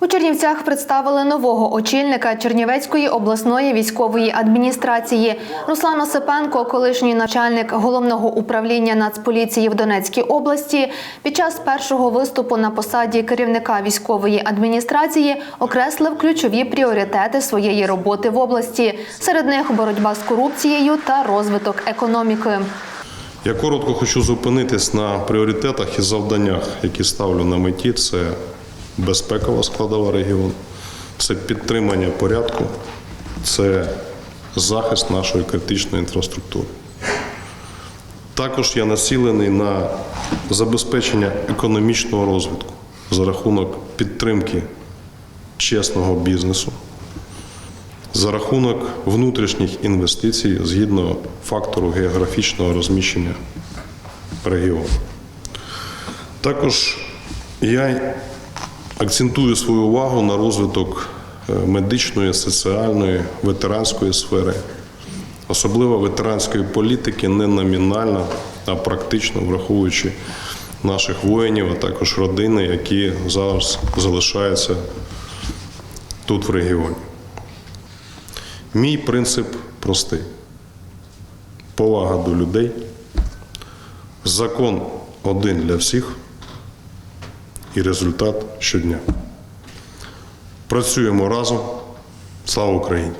У Чернівцях представили нового очільника Чернівецької обласної військової адміністрації. Руслан Осипенко, колишній начальник головного управління Нацполіції в Донецькій області, під час першого виступу на посаді керівника військової адміністрації окреслив ключові пріоритети своєї роботи в області. Серед них боротьба з корупцією та розвиток економіки. Я коротко хочу зупинитись на пріоритетах і завданнях, які ставлю на меті. Це безпекова складова регіону, це підтримання порядку, це захист нашої критичної інфраструктури. Також я націлений на забезпечення економічного розвитку за рахунок підтримки чесного бізнесу, за рахунок внутрішніх інвестицій згідно фактору географічного розміщення регіону. Також я акцентую свою увагу на розвиток е, медичної, соціальної, ветеранської сфери, особливо ветеранської політики, не номінально, а практично враховуючи наших воїнів, а також родини, які зараз залишаються тут в регіоні. Мій принцип простий: повага до людей, закон один для всіх і результат щодня. Працюємо разом. Слава Україні!